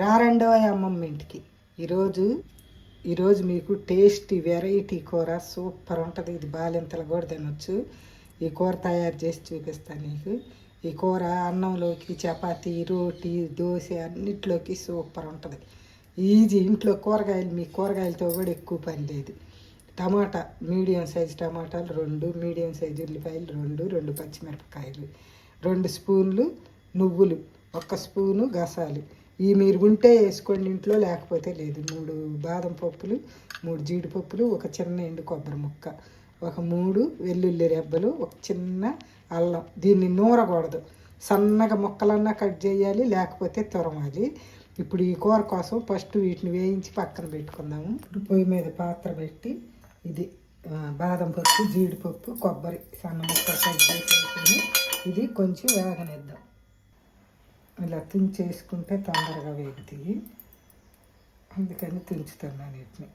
రారండో అమ్మమ్మ ఇంటికి. ఈరోజు ఈరోజు మీకు టేస్టీ వెరైటీ కూర సూపర్ ఉంటుంది. ఇది బాలింతలు కూడా తినొచ్చు. ఈ కూర తయారు చేసి చూపిస్తాను నీకు. ఈ కూర అన్నంలోకి చపాతీ రోటీ దోశ అన్నిట్లోకి సూపర్ ఉంటుంది. ఈజీ ఇంట్లో కూరగాయలు మీ కూరగాయలతో కూడా ఎక్కువ పని లేదు. టమాటా మీడియం సైజు టమాటాలు రెండు మీడియం సైజు ఉల్లిపాయలు రెండు రెండు పచ్చిమిరపకాయలు రెండు స్పూన్లు నువ్వులు ఒక్క స్పూను గసాలు. ఈ మీరు ఉంటే వేసుకోండి ఇంట్లో లేకపోతే లేదు. మూడు బాదం పప్పులు మూడు జీడిపప్పులు ఒక చిన్న ఎండు కొబ్బరి ముక్క ఒక మూడు వెల్లుల్లి రెబ్బలు ఒక చిన్న అల్లం. దీన్ని నూరకూడదు. సన్నగా ముక్కలన్నా కట్ చేయాలి లేకపోతే తురమాలి. ఇప్పుడు ఈ కూర కోసం ఫస్ట్ వీటిని వేయించి పక్కన పెట్టుకుందాము. ఇప్పుడు పొయ్యి మీద పాత్ర పెట్టి ఇది బాదం పప్పు జీడిపప్పు కొబ్బరి సన్న ముక్క కట్ చేసి ఇది కొంచెం వేగనిద్దాం. ఇలా తుంచేసుకుంటే తొందరగా వేగుతాయి. అందుకని తుంచుతున్నాను వీటిని.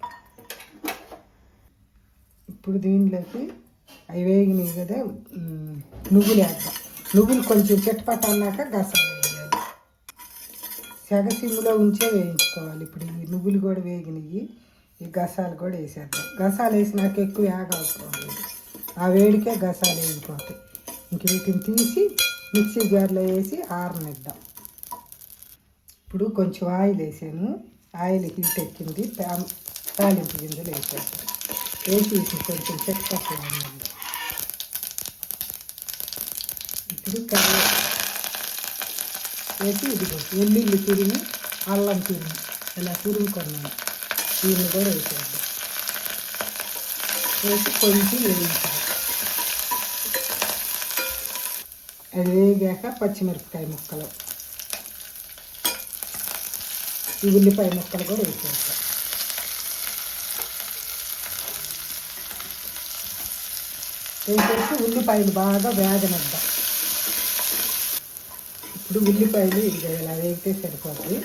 ఇప్పుడు దీనిలోకి అవి వేగినాయి కదా నువ్వులు వేద్దాం. నువ్వులు కొంచెం చెట్పట అన్నాక గసాలు వేయాలి. సెగ సిమ్లో ఉంచే వేయించుకోవాలి. ఇప్పుడు ఈ నువ్వులు కూడా వేగినాయి. ఈ గసాలు కూడా వేసేద్దాం. గసాలు వేసినాక ఎక్కువ వేగ అవసరం లేదు. ఆ వేడికే గసాలు వేగిపోతాయి. ఇంక వీటిని తీసి మిక్సీ జార్లో వేసి ఆరనిద్దాం. ఇప్పుడు కొంచెం ఆయిల్ వేసాను. ఆయిల్ హీట్ ఎక్కింది. తాలింపు గింజలు వేసాను. వేసి కొంచెం చెక్కకుండా ఇప్పుడు కర్రీ వేసి ఇదిగో వెల్లుల్లి తురిమి అల్లం తురిమి ఇలా తురుముకున్నాను దీన్ని కూడా వేసేద్దాం వేసి కొంచెం వేయించాలి. అది వేగాక పచ్చిమిరపకాయ ముక్కలు. ఈ ఉల్లిపాయ ముక్కలు కూడా వేసేస్తాం. వేసేసి ఉల్లిపాయలు బాగా వేగనిద్దాం. ఇప్పుడు ఉల్లిపాయలు ఇది ఇలా వేగితే సరిపోతుంది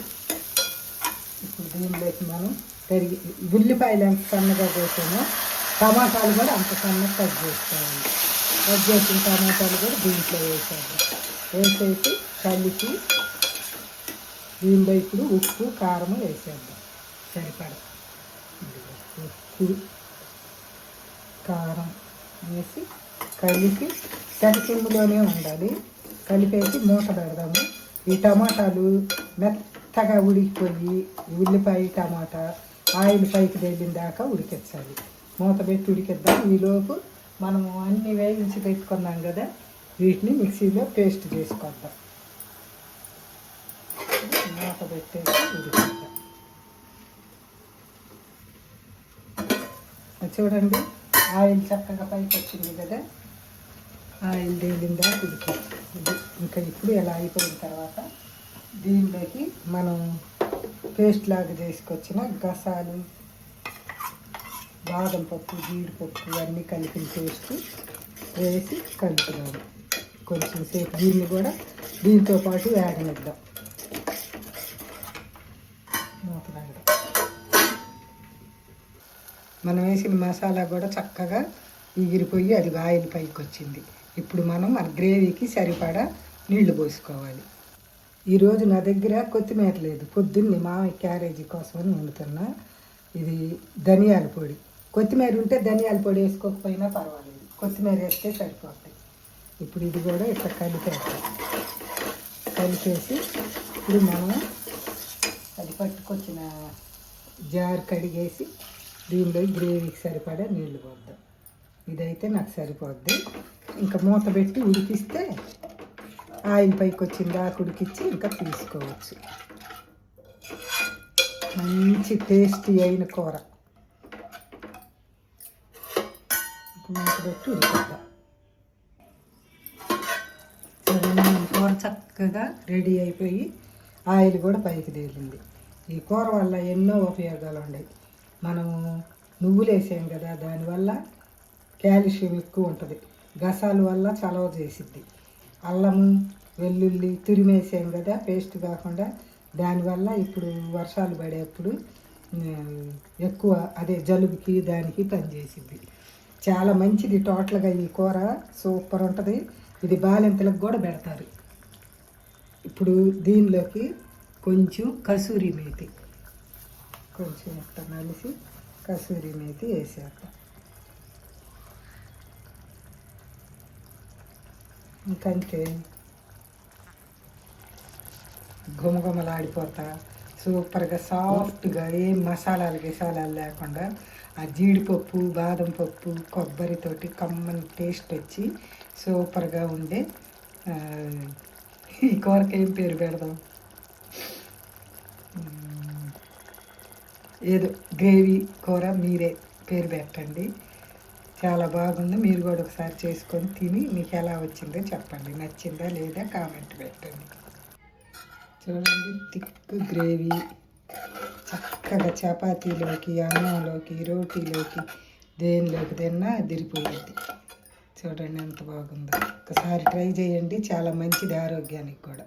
ఇప్పుడు దీనిలోకి మనం తరిగి ఉల్లిపాయలు ఎంత సన్నగా కోసామో టమాటాలు కూడా అంత సన్నగా కట్ చేసుకోవాలి. కట్ చేసిన టమాటాలు కూడా దీంట్లో వేసేద్దాం. వేసేసి కలిపి దీనిలో ఇప్పుడు ఉప్పు కారం వేసేద్దాం. సరిపడా. ఉప్పు కారం వేసి కలిపి తడికిందులోనే ఉండాలి. కలిపేసి మూత పెడదాము. ఈ టమాటాలు మెత్తగా ఉడికిపోయి ఉల్లిపాయ టమాటా ఆయిల్ పైకి తేలిన దాకా ఉడికించాలి మూత పెట్టి ఉడికిద్దాం. ఈలోపు మనము అన్ని వేయించి పెట్టుకున్నాం కదా వీటిని మిక్సీలో పేస్ట్ చేసుకొద్దాం మూత పెట్టేసి ఉడికిద్దాం అది చూడండి ఆయిల్ చక్కగా పైకి వచ్చింది కదా? ఆయిల్ తేలిందా? ఉడికి ఇంకా ఇప్పుడు ఇలా అయిపోయిన తర్వాత దీనిలోకి మనం పేస్ట్ లాగా చేసుకొచ్చిన గసాలు బాదం పప్పు జీడిపప్పు అన్నీ కలిపిన పేస్ట్ వేసి కలుపుదాము. కొంచెం సేపు దీన్ని కూడా దీంతో పాటు వేగనిద్దాం మూత పెడదాం. మనం వేసిన మసాలా కూడా చక్కగా ఎగిరిపోయి అది ఆయిల్ పైకి వచ్చింది ఇప్పుడు మనం మన గ్రేవీకి సరిపడా నీళ్ళు పోసుకోవాలి. ఈరోజు నా దగ్గర కొత్తిమీర లేదు. పొద్దున్నే మామయ్య క్యారేజీ కోసమని వండుతున్నా. ఇది ధనియాల పొడి. కొత్తిమీర ఉంటే ధనియాల పొడి వేసుకోకపోయినా పర్వాలేదు. కొత్తిమీర వేస్తే సరిపోతాయి. ఇప్పుడు ఇది కూడా ఇట్లా కలిపేస్తాం కలిపేసి ఇప్పుడు మనం అది పట్టుకొచ్చిన జార్ కడిగేసి దీనిలో గ్రేవీకి సరిపడా నీళ్ళు పోద్దాం. ఇదైతే నాకు సరిపోద్ది. ఇంకా మూత పెట్టి ఉడికిస్తే ఆయిల్ పైకి వచ్చిన దాకా ఉడికిచ్చి ఇంకా తీసుకోవచ్చు. మంచి టేస్టీ అయిన కూర. మూత పెట్టి ఉడికిద్దాం. కూర చక్కగా రెడీ అయిపోయి ఆయిల్ కూడా పైకి తేలింది. ఈ కూర వల్ల ఎన్నో ఉపయోగాలు ఉన్నాయి. మనము నువ్వులు వేసాం కదా దానివల్ల కాల్షియం ఎక్కువ ఉంటుంది. గసాల వల్ల చలవ చేసిద్ది. అల్లము వెల్లుల్లి తురిమేసాం కదా పేస్ట్ కాకుండా దానివల్ల ఇప్పుడు వర్షాలు పడేప్పుడు ఎక్కువ అదే జలుబుకి దానికి పనిచేసిద్ది. చాలా మంచిది టోటల్గా ఈ కూర. సూపర్ ఉంటుంది. ఇది బాలింతలకు కూడా పెడతారు. ఇప్పుడు దీనిలోకి కొంచెం కసూరి మేతి. కొంచెం ఇట్లా నలిసి కసూరి మేతి వేసాక. ఇంకంతే. గుమగుమలాడిపోతా సూపర్గా సాఫ్ట్గా ఏం మసాలాలు గిసాలాలు లేకుండా ఆ జీడిపప్పు బాదం పప్పు కొబ్బరితోటి కమ్మని టేస్ట్ వచ్చి సూపర్గా ఉండే ఈ కూరకి ఏం పేరు పెడదాం? ఏదో గ్రేవీ కూర మీరే పేరు పెట్టండి. చాలా బాగుంది. మీరు కూడా ఒకసారి చేసుకొని తిని మీకు ఎలా వచ్చిందో చెప్పండి. నచ్చిందా లేదా కామెంట్ పెట్టండి. చూడండి థిక్ గ్రేవీ. చక్కగా చపాతీలోకి అన్నంలోకి రోటీలోకి దేనిలోకి తిన్నా అదిరిపోయింది. చూడండి ఎంత బాగుందో. ఒకసారి ట్రై చేయండి. చాలా మంచిది ఆరోగ్యానికి కూడా.